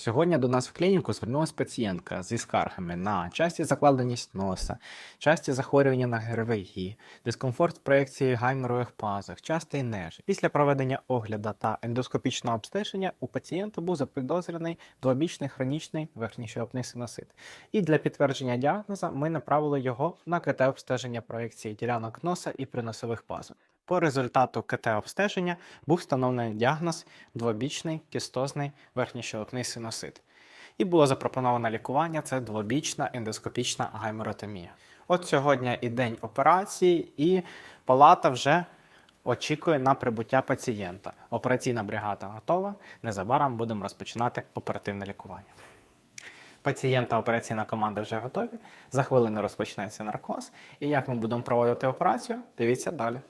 Сьогодні до нас в клініку звернулася пацієнтка зі скаргами на часті закладеність носа, часті захворювання на ГРВІ, дискомфорт в проєкції гайморових пазух, частий неж. Після проведення огляду та ендоскопічного обстеження у пацієнта був запідозрений двобічний хронічний верхньощелепний синусит. І для підтвердження діагноза ми направили його на КТ обстеження проєкції ділянок носа і приносових пазух. По результату КТ обстеження був встановлений діагноз двобічний кістозний верхньощелепний синусит. І було запропоновано лікування це двобічна ендоскопічна гайморотомія. От сьогодні і день операції, і палата вже очікує на прибуття пацієнта. Операційна бригада готова. Незабаром будемо розпочинати оперативне лікування. Пацієнт та операційна команда вже готові. За хвилину розпочнеться наркоз. І як ми будемо проводити операцію, дивіться далі.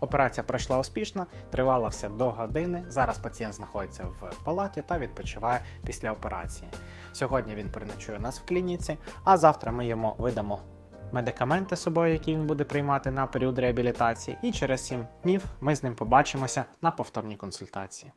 Операція пройшла успішно, тривала все до години. Зараз пацієнт знаходиться в палаті та відпочиває після операції. Сьогодні він переночує нас в клініці, а завтра ми йому видамо медикаменти з собою, які він буде приймати на період реабілітації. І через 7 днів ми з ним побачимося на повторній консультації.